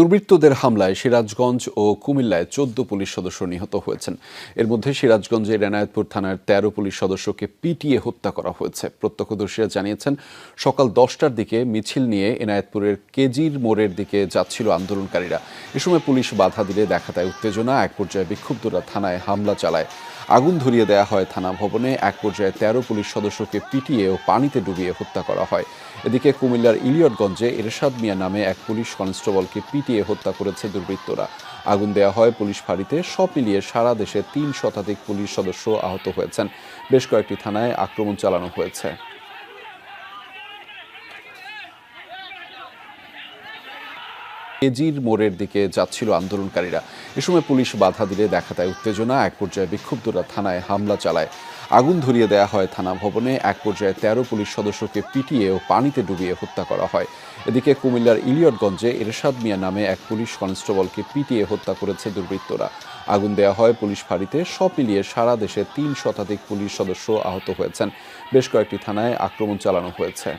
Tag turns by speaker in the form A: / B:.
A: দুর্বৃত্তদের হামলায় সিরাজগঞ্জ ও কুমিল্লায় চোদ্দ পুলিশ সদস্য নিহত হয়েছেন। এর মধ্যে সিরাজগঞ্জের এনায়েতপুর থানার তেরো পুলিশ সদস্যকে পিটিয়ে হত্যা করা হয়েছে। প্রত্যক্ষদর্শীরা জানিয়েছেন, সকাল দশটার দিকে মিছিল নিয়ে এনায়েতপুরের কেজির মোড়ের দিকে যাচ্ছিল আন্দোলনকারীরা। এ সময় পুলিশ বাধা দিলে দেখা দেয় উত্তেজনা। এক পর্যায়ে বিক্ষুব্ধরা থানায় হামলা চালায়। আগুন ধরিয়ে দেয়া হয় থানা ভবনে। এক পর্যায়ে তেরো পুলিশ সদস্যকে পিটিয়ে ও পানিতে ডুবিয়ে হত্যা করা হয়। এদিকে কুমিল্লার ইলিয়টগঞ্জে এরশাদ মিয়া নামে এক পুলিশ কনস্টেবলকে পিটিয়ে হত্যা করেছে দুর্বৃত্তরা। আগুন দেয়া হয় পুলিশ ফাঁড়িতে। সব মিলিয়ে সারা দেশে তিন শতাধিক পুলিশ সদস্য আহত হয়েছেন। বেশ কয়েকটি থানায় আক্রমণ চালানো হয়েছে। কেজির মোড়ের দিকে যাচ্ছিল আন্দোলনকারীরা। এ সময় পুলিশ বাধা দিলে দেখা দেয় উত্তেজনা। এক পর্যায়ে বিক্ষুব্ধরা থানায় হামলা চালায়। আগুন ধরিয়ে দেয়া হয় থানা ভবনে। এক পর্যায়ে তেরো পুলিশ সদস্যকে পিটিয়ে ও পানিতে ডুবিয়ে হত্যা করা হয়। এদিকে কুমিল্লার ইলিয়টগঞ্জে এরশাদ মিয়া নামে এক পুলিশ কনস্টেবলকে পিটিয়ে হত্যা করেছে দুর্বৃত্তরা। আগুন দেওয়া হয় পুলিশ ফাঁড়িতে। সব মিলিয়ে সারা দেশে তিন শতাধিক পুলিশ সদস্য আহত হয়েছেন। বেশ কয়েকটি থানায় আক্রমণ চালানো হয়েছে।